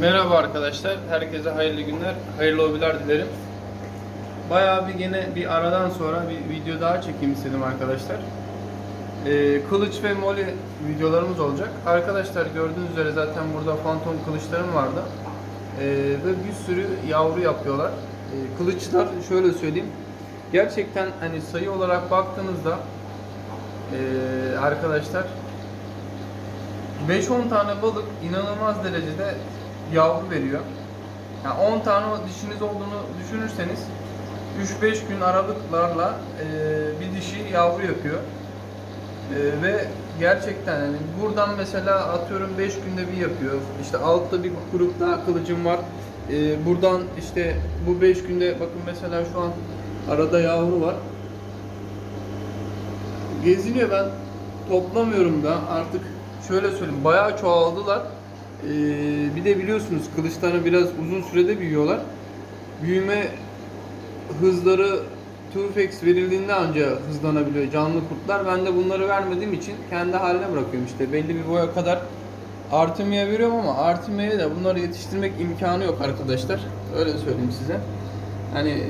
Merhaba arkadaşlar, herkese hayırlı günler, hayırlı hobiler dilerim. Bayağı bir gene bir aradan sonra bir video daha çekeyim istedim arkadaşlar. Ee, kılıç ve moli videolarımız olacak. Arkadaşlar gördüğünüz üzere zaten burada fantom kılıçlarım vardı. Ee, ve bir sürü yavru yapıyorlar. Ee, kılıçlar şöyle söyleyeyim. Gerçekten hani sayı olarak baktığınızda ee, arkadaşlar 5-10 tane balık inanılmaz derecede yavru veriyor. Yani 10 tane dişiniz olduğunu düşünürseniz 3-5 gün aralıklarla e, bir dişi yavru yapıyor. E, ve gerçekten yani buradan mesela atıyorum 5 günde bir yapıyor. İşte altta bir grup daha kılıcım var. E, buradan işte bu 5 günde bakın mesela şu an arada yavru var. Geziniyor ben toplamıyorum da artık şöyle söyleyeyim bayağı çoğaldılar. Ee, bir de biliyorsunuz kılıçlarını biraz uzun sürede büyüyorlar. Büyüme hızları Tufex verildiğinde ancak hızlanabiliyor canlı kurtlar. Ben de bunları vermediğim için kendi haline bırakıyorum işte. Belli bir boya kadar Artemia'ya veriyorum ama Artemia'ya da bunları yetiştirmek imkanı yok arkadaşlar. Öyle söyleyeyim size. Hani e,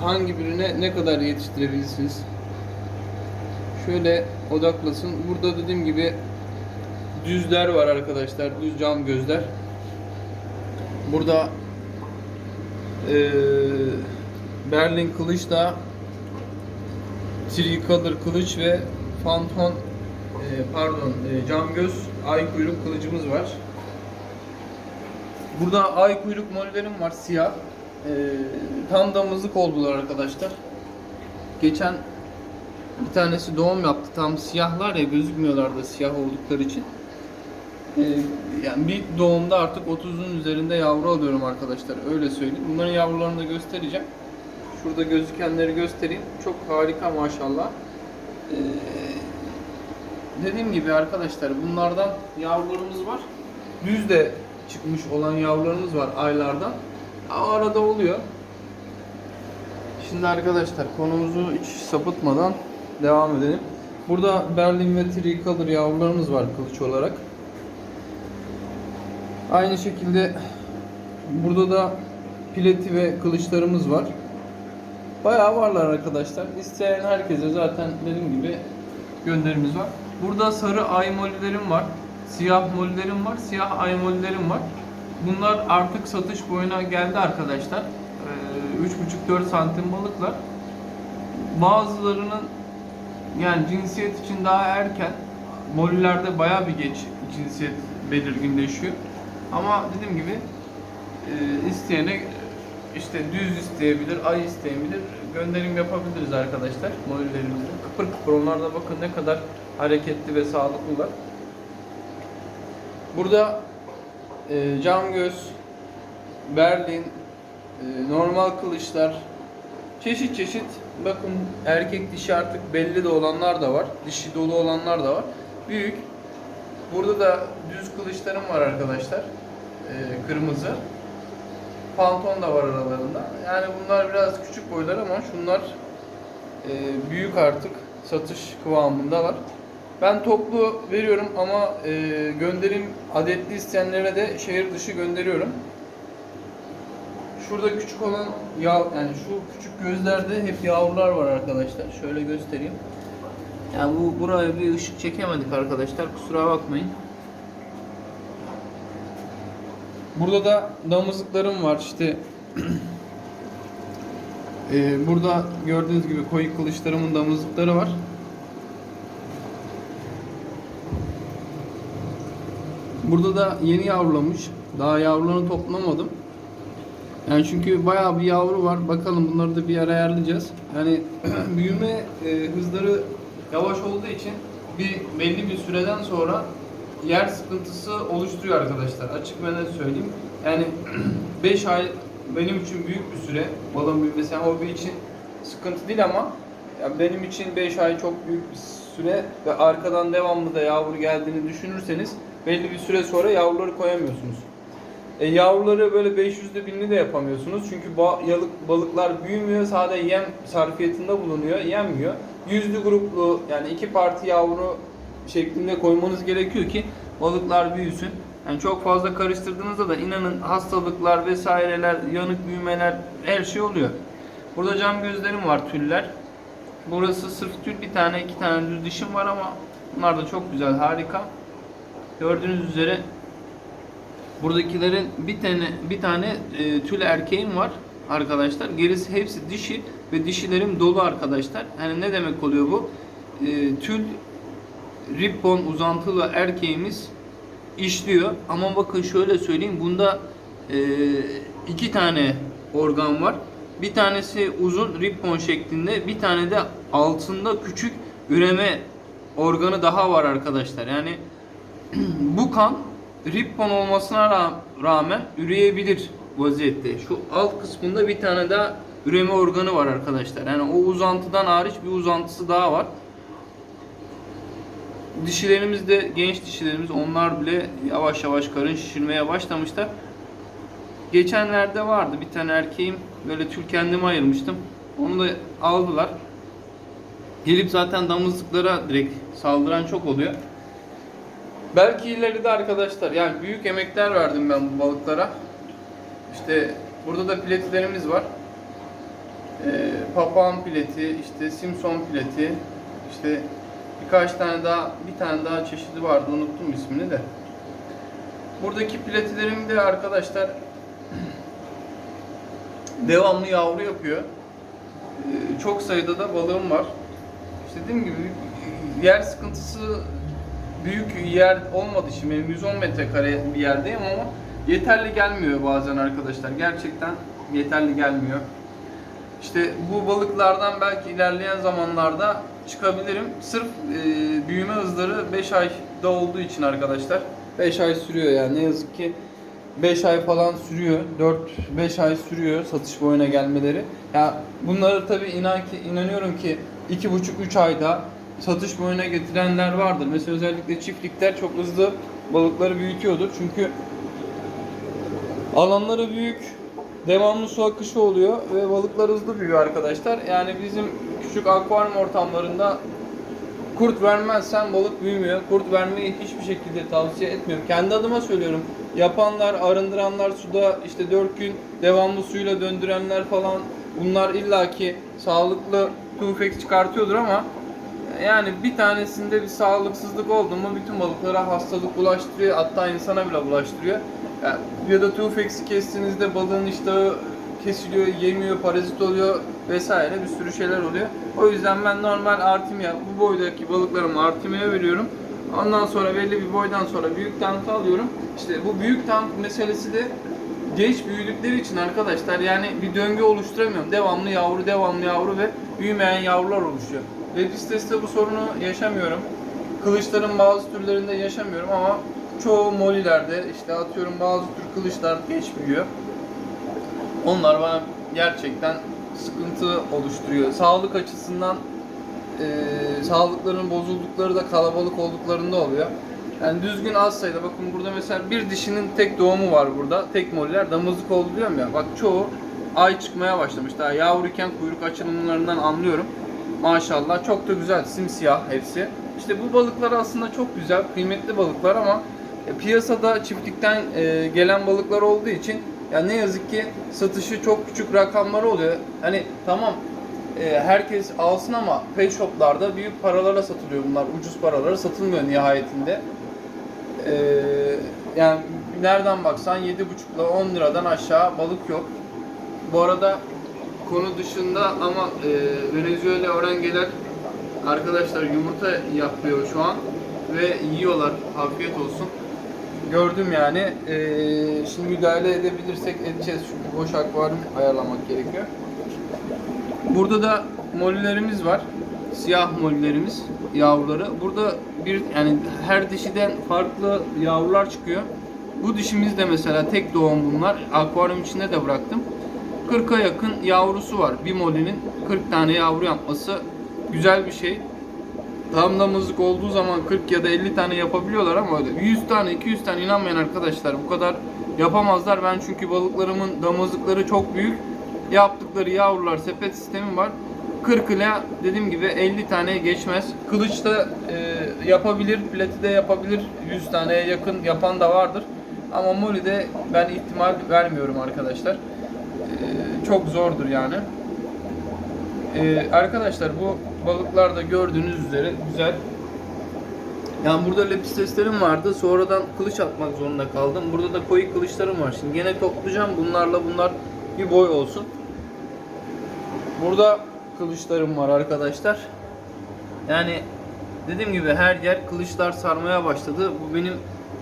hangi birine ne kadar yetiştirebilirsiniz? Şöyle odaklasın. Burada dediğim gibi düzler var arkadaşlar. Düz cam gözler. Burada eee Berlin kılıç da Tricolor kılıç ve Phantom eee, pardon eee, cam göz ay kuyruk kılıcımız var. Burada ay kuyruk mollerim var siyah. Eee, tam damızlık oldular arkadaşlar. Geçen bir tanesi doğum yaptı. Tam siyahlar ya gözükmüyorlar da siyah oldukları için. Ee, yani bir doğumda artık 30'un üzerinde yavru alıyorum arkadaşlar. Öyle söyleyeyim. Bunların yavrularını da göstereceğim. Şurada gözükenleri göstereyim. Çok harika maşallah. Ee, dediğim gibi arkadaşlar bunlardan yavrularımız var. Düz de çıkmış olan yavrularımız var aylardan. Ama arada oluyor. Şimdi arkadaşlar konumuzu hiç sapıtmadan devam edelim. Burada Berlin ve Tricolor yavrularımız var kılıç olarak. Aynı şekilde burada da pileti ve kılıçlarımız var. Bayağı varlar arkadaşlar. İsteyen herkese zaten dediğim gibi gönderimiz var. Burada sarı ay molilerim var. Siyah molilerim var. Siyah ay molilerim var. Bunlar artık satış boyuna geldi arkadaşlar. Ee, 3,5-4 santim balıklar. Bazılarının yani cinsiyet için daha erken. Molilerde bayağı bir geç cinsiyet belirginleşiyor. Ama dediğim gibi e, isteyene işte düz isteyebilir, ay isteyebilir. Gönderim yapabiliriz arkadaşlar mollerimizde. Kıpır kıpır onlar da bakın ne kadar hareketli ve sağlıklılar. Burada e, cam göz, Berlin, e, normal kılıçlar, çeşit çeşit bakın erkek dişi artık belli de olanlar da var. Dişi dolu olanlar da var. Büyük. Burada da düz kılıçlarım var arkadaşlar. Ee, kırmızı. Pantolon da var aralarında. Yani bunlar biraz küçük boylar ama şunlar e, büyük artık satış kıvamındalar. Ben toplu veriyorum ama e, gönderim adetli isteyenlere de şehir dışı gönderiyorum. Şurada küçük olan yav yani şu küçük gözlerde hep yavrular var arkadaşlar. Şöyle göstereyim. Yani bu buraya bir ışık çekemedik arkadaşlar. Kusura bakmayın. Burada da damızlıklarım var işte. Ee, burada gördüğünüz gibi koyu kılıçlarımın damızlıkları var. Burada da yeni yavrulamış. Daha yavrularını toplamadım. Yani çünkü bayağı bir yavru var. Bakalım bunları da bir ara ayarlayacağız. Yani büyüme e, hızları yavaş olduğu için bir belli bir süreden sonra yer sıkıntısı oluşturuyor arkadaşlar. Açık ve net söyleyeyim. Yani 5 ay benim için büyük bir süre. Balon büyümesi yani hobi için sıkıntı değil ama ya benim için 5 ay çok büyük bir süre ve arkadan devamlı da yavru geldiğini düşünürseniz belli bir süre sonra yavruları koyamıyorsunuz. E, yavruları böyle 500'lü binli de yapamıyorsunuz. Çünkü ba- yalık, balıklar büyümüyor. Sadece yem sarfiyatında bulunuyor. Yenmiyor. Yüzlü gruplu yani iki parti yavru şeklinde koymanız gerekiyor ki balıklar büyüsün. Yani çok fazla karıştırdığınızda da inanın hastalıklar vesaireler, yanık büyümeler her şey oluyor. Burada cam gözlerim var tüller. Burası sırf tül bir tane iki tane düz dişim var ama bunlar da çok güzel harika. Gördüğünüz üzere buradakilerin bir tane bir tane e, tül erkeğim var arkadaşlar. Gerisi hepsi dişi ve dişilerim dolu arkadaşlar. Yani ne demek oluyor bu? E, tül ribbon uzantılı erkeğimiz işliyor. Ama bakın şöyle söyleyeyim. Bunda e, iki tane organ var. Bir tanesi uzun ribbon şeklinde. Bir tane de altında küçük üreme organı daha var arkadaşlar. Yani bu kan ribbon olmasına ra- rağmen üreyebilir vaziyette. Şu alt kısmında bir tane daha üreme organı var arkadaşlar. Yani o uzantıdan hariç bir uzantısı daha var. Dişilerimiz de genç dişilerimiz onlar bile yavaş yavaş karın şişirmeye başlamışlar. Geçenlerde vardı bir tane erkeğim böyle tül kendime ayırmıştım. Onu da aldılar. Gelip zaten damızlıklara direkt saldıran çok oluyor. Belki ileride arkadaşlar yani büyük emekler verdim ben bu balıklara. İşte burada da pletilerimiz var. Ee, papağan pileti, işte simson pileti, işte birkaç tane daha, bir tane daha çeşidi vardı unuttum ismini de. Buradaki pletilerim de arkadaşlar devamlı yavru yapıyor. Ee, çok sayıda da balığım var. İşte dediğim gibi yer sıkıntısı büyük yer olmadı şimdi benim 110 metrekare bir yerdeyim ama yeterli gelmiyor bazen arkadaşlar. Gerçekten yeterli gelmiyor. İşte bu balıklardan belki ilerleyen zamanlarda çıkabilirim. Sırf e, büyüme hızları 5 ayda olduğu için arkadaşlar. 5 ay sürüyor yani ne yazık ki 5 ay falan sürüyor. 4-5 ay sürüyor satış boyuna gelmeleri. Ya bunları tabii inan ki inanıyorum ki 2,5-3 ayda satış boyuna getirenler vardır. Mesela özellikle çiftlikler çok hızlı balıkları büyütüyordur. Çünkü alanları büyük, devamlı su akışı oluyor ve balıklar hızlı büyüyor arkadaşlar. Yani bizim küçük akvaryum ortamlarında kurt vermezsen balık büyümüyor. Kurt vermeyi hiçbir şekilde tavsiye etmiyorum. Kendi adıma söylüyorum. Yapanlar, arındıranlar suda işte 4 gün devamlı suyla döndürenler falan bunlar illaki sağlıklı tufek çıkartıyordur ama yani bir tanesinde bir sağlıksızlık oldu mu bütün balıklara hastalık bulaştırıyor hatta insana bile bulaştırıyor. Yani ya da tufeksi kestiğinizde balığın iştahı kesiliyor, yemiyor, parazit oluyor vesaire bir sürü şeyler oluyor. O yüzden ben normal artimya, bu boydaki balıklarımı artimya veriyorum. Ondan sonra belli bir boydan sonra büyük tank alıyorum. İşte bu büyük tank meselesi de geç büyüdükleri için arkadaşlar yani bir döngü oluşturamıyorum. Devamlı yavru, devamlı yavru ve büyümeyen yavrular oluşuyor. Web sitesinde bu sorunu yaşamıyorum. Kılıçların bazı türlerinde yaşamıyorum ama çoğu molilerde işte atıyorum bazı tür kılıçlar geç büyüyor. Onlar bana gerçekten sıkıntı oluşturuyor. Sağlık açısından e, sağlıklarının bozuldukları da kalabalık olduklarında oluyor. Yani düzgün az sayıda bakın burada mesela bir dişinin tek doğumu var burada. Tek moliler damızlık oldu diyorum ya. Bak çoğu ay çıkmaya başlamış. Daha yavruyken kuyruk açılımlarından anlıyorum. Maşallah çok da güzel simsiyah hepsi. İşte bu balıklar aslında çok güzel, kıymetli balıklar ama e, piyasada çiftlikten e, gelen balıklar olduğu için ya ne yazık ki satışı çok küçük rakamlar oluyor. Hani tamam e, herkes alsın ama pet shoplarda büyük paralara satılıyor bunlar. Ucuz paralara satılmıyor nihayetinde. Yani nereden baksan 7,5 ile 10 liradan aşağı balık yok. Bu arada konu dışında ama e, Venezuela orangeler arkadaşlar yumurta yapıyor şu an ve yiyorlar. Afiyet olsun. Gördüm yani. E, şimdi müdahale edebilirsek edeceğiz çünkü boş akvaryum ayarlamak gerekiyor. Burada da molilerimiz var. Siyah molilerimiz, yavruları. Burada bir yani her dişiden farklı yavrular çıkıyor. Bu dişimiz de mesela tek doğum bunlar. Akvaryum içinde de bıraktım. 40'a yakın yavrusu var. Bir molinin 40 tane yavru yapması güzel bir şey. Tam damızlık olduğu zaman 40 ya da 50 tane yapabiliyorlar ama öyle 100 tane 200 tane inanmayın arkadaşlar bu kadar yapamazlar. Ben çünkü balıklarımın damızlıkları çok büyük. Yaptıkları yavrular sepet sistemi var. 40 ile dediğim gibi 50 tane geçmez. Kılıçta e, yapabilir, plati de yapabilir. 100 taneye yakın yapan da vardır. Ama Moli'de ben ihtimal vermiyorum arkadaşlar. Çok zordur yani. Ee, arkadaşlar bu balıklar da gördüğünüz üzere güzel. Yani burada lepis testlerim vardı. Sonradan kılıç atmak zorunda kaldım. Burada da koyu kılıçlarım var. Şimdi gene toplayacağım. Bunlarla bunlar bir boy olsun. Burada kılıçlarım var arkadaşlar. Yani dediğim gibi her yer kılıçlar sarmaya başladı. Bu benim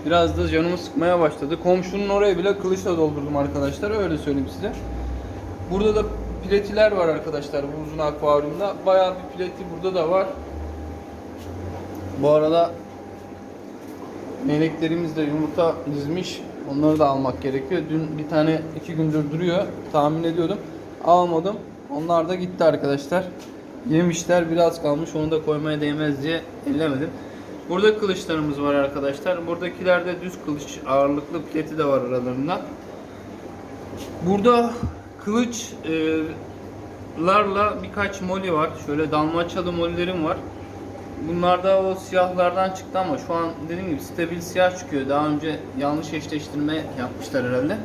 biraz da canımı sıkmaya başladı. Komşunun oraya bile kılıçla doldurdum arkadaşlar. Öyle söyleyeyim size. Burada da pletiler var arkadaşlar bu uzun akvaryumda. Bayağı bir pleti burada da var. Bu arada meleklerimiz de yumurta dizmiş. Onları da almak gerekiyor. Dün bir tane iki gündür duruyor. Tahmin ediyordum. Almadım. Onlar da gitti arkadaşlar. Yemişler biraz kalmış. Onu da koymaya değmez diye ellemedim. Burada kılıçlarımız var arkadaşlar. Buradakilerde düz kılıç ağırlıklı pleti de var aralarında. Burada kılıçlarla birkaç moli var. Şöyle dalmaçyalı molilerim var. Bunlar da o siyahlardan çıktı ama şu an dediğim gibi stabil siyah çıkıyor. Daha önce yanlış eşleştirme yapmışlar herhalde.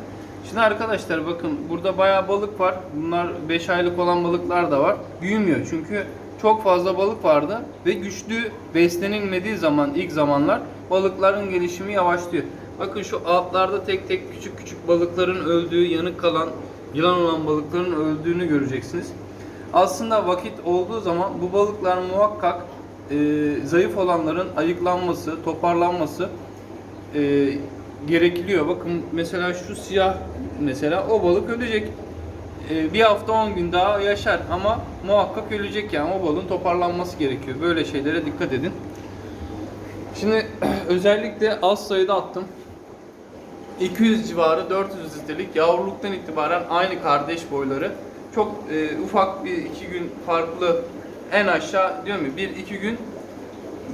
Şimdi arkadaşlar bakın burada bayağı balık var. Bunlar 5 aylık olan balıklar da var. Büyümüyor çünkü çok fazla balık vardı ve güçlü beslenilmediği zaman ilk zamanlar balıkların gelişimi yavaşlıyor. Bakın şu altlarda tek tek küçük küçük balıkların öldüğü, yanık kalan, yılan olan balıkların öldüğünü göreceksiniz. Aslında vakit olduğu zaman bu balıklar muhakkak e, zayıf olanların ayıklanması, toparlanması e, gerekiliyor. Bakın mesela şu siyah mesela o balık ölecek. E, bir hafta 10 gün daha yaşar ama muhakkak ölecek yani o balığın toparlanması gerekiyor. Böyle şeylere dikkat edin. Şimdi özellikle az sayıda attım. 200 civarı 400 litrelik yavruluktan itibaren aynı kardeş boyları. Çok e, ufak bir iki gün farklı en aşağı diyorum ya bir iki gün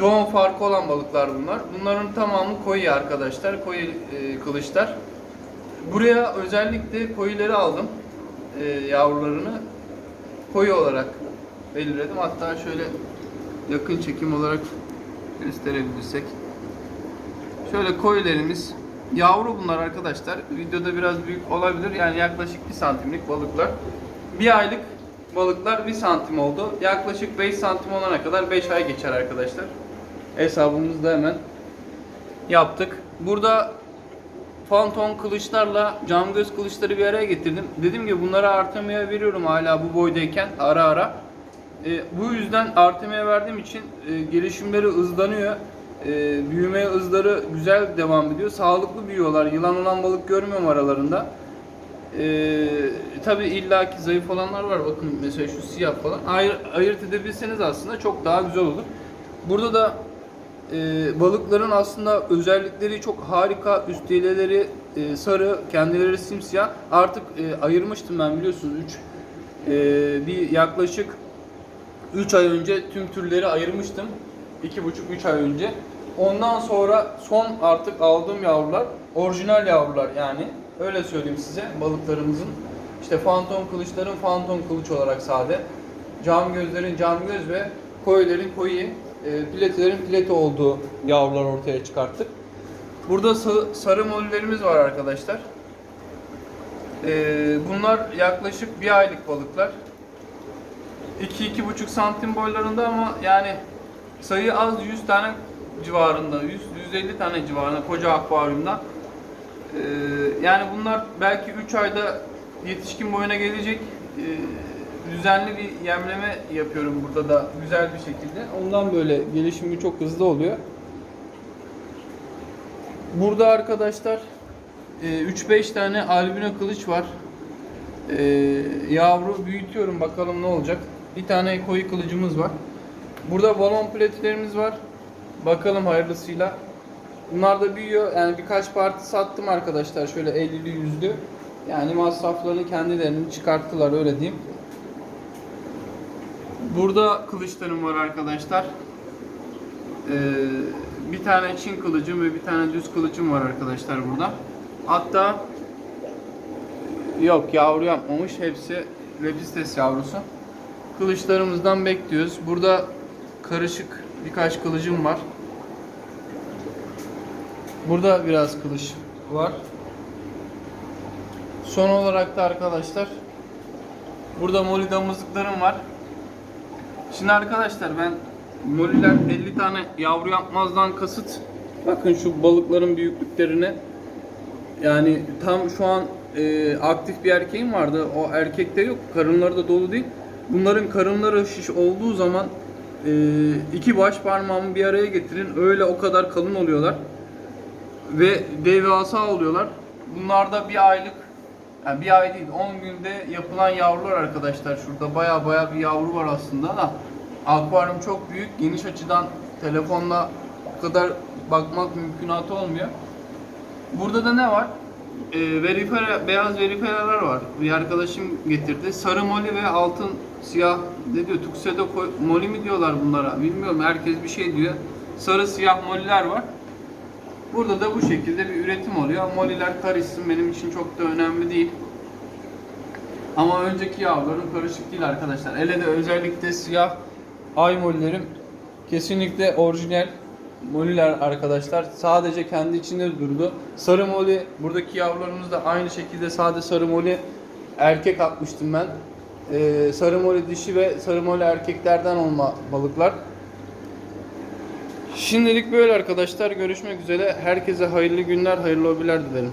doğum farkı olan balıklar bunlar. Bunların tamamı koyu arkadaşlar. Koyu e, kılıçlar. Buraya özellikle koyuları aldım. E, yavrularını koyu olarak belirledim. Hatta şöyle yakın çekim olarak gösterebilirsek. Şöyle koyularımız yavru bunlar arkadaşlar. Videoda biraz büyük olabilir. Yani yaklaşık 1 santimlik balıklar. Bir aylık balıklar 1 santim oldu. Yaklaşık 5 santim olana kadar 5 ay geçer arkadaşlar. Hesabımızı da hemen yaptık. Burada fantom kılıçlarla cam göz kılıçları bir araya getirdim. Dedim ki bunları Artemia'ya veriyorum hala bu boydayken ara ara. E, bu yüzden Artemia'ya verdiğim için e, gelişimleri hızlanıyor. E, büyüme hızları güzel devam ediyor. Sağlıklı büyüyorlar. Yılan olan balık görmüyorum aralarında. Ee, tabii illaki zayıf olanlar var. Bakın mesela şu siyah falan. Ayır, ayırt edebilseniz aslında çok daha güzel olur. Burada da e, balıkların aslında özellikleri çok harika. Üsteleleri e, sarı, kendileri simsiyah. Artık e, ayırmıştım ben biliyorsunuz 3 e, bir yaklaşık 3 ay önce tüm türleri ayırmıştım. 2,5-3 ay önce. Ondan sonra son artık aldığım yavrular orijinal yavrular yani. Öyle söyleyeyim size balıklarımızın. İşte fantom kılıçların fantom kılıç olarak sade. Cam gözlerin cam göz ve koyuların koyu, e, pletilerin pleti olduğu yavrular ortaya çıkarttık. Burada sa- sarı mollerimiz var arkadaşlar. E, bunlar yaklaşık bir aylık balıklar. 2-2,5 santim boylarında ama yani sayı az 100 tane civarında, 100 150 tane civarında koca akvaryumda. Ee, yani bunlar belki 3 ayda yetişkin boyuna gelecek. Ee, düzenli bir yemleme yapıyorum burada da güzel bir şekilde. Ondan böyle gelişimi çok hızlı oluyor. Burada arkadaşlar e, 3-5 tane albino kılıç var. Ee, yavru büyütüyorum bakalım ne olacak. Bir tane koyu kılıcımız var. Burada balon platilerimiz var. Bakalım hayırlısıyla. Bunlar da büyüyor. Yani birkaç parti sattım arkadaşlar. Şöyle 50'li yüzlü. Yani masraflarını kendilerinin çıkarttılar öyle diyeyim. Burada kılıçlarım var arkadaşlar. Ee, bir tane Çin kılıcım ve bir tane düz kılıcım var arkadaşlar burada. Hatta yok yavru yapmamış. Hepsi lepistes yavrusu. Kılıçlarımızdan bekliyoruz. Burada karışık birkaç kılıcım var. Burada biraz kılıç var. Son olarak da arkadaşlar burada moli damızlıklarım var. Şimdi arkadaşlar ben moliler 50 tane yavru yapmazdan kasıt bakın şu balıkların büyüklüklerine yani tam şu an e, aktif bir erkeğim vardı. O erkekte yok. Karınları da dolu değil. Bunların karınları şiş olduğu zaman iki baş parmağımı bir araya getirin. Öyle o kadar kalın oluyorlar. Ve devasa oluyorlar. Bunlar da bir aylık yani bir ay değil 10 günde yapılan yavrular arkadaşlar. Şurada baya baya bir yavru var aslında da akvaryum çok büyük. Geniş açıdan telefonla o kadar bakmak mümkünatı olmuyor. Burada da ne var? Ee, verifera, beyaz veriferalar var. Bir arkadaşım getirdi. Sarı moli ve altın siyah ne diyor? Tuxedo ko- moli mi diyorlar bunlara? Bilmiyorum. Herkes bir şey diyor. Sarı siyah moliler var. Burada da bu şekilde bir üretim oluyor. Moliler karışsın benim için çok da önemli değil. Ama önceki yavrularım karışık değil arkadaşlar. Ele de özellikle siyah ay molilerim kesinlikle orijinal moliler arkadaşlar. Sadece kendi içinde durdu. Sarı moli buradaki yavrularımız da aynı şekilde sade sarı moli erkek atmıştım ben. Ee, sarı moli dişi ve sarı moli erkeklerden olma balıklar. Şimdilik böyle arkadaşlar. Görüşmek üzere. Herkese hayırlı günler, hayırlı hobiler dilerim.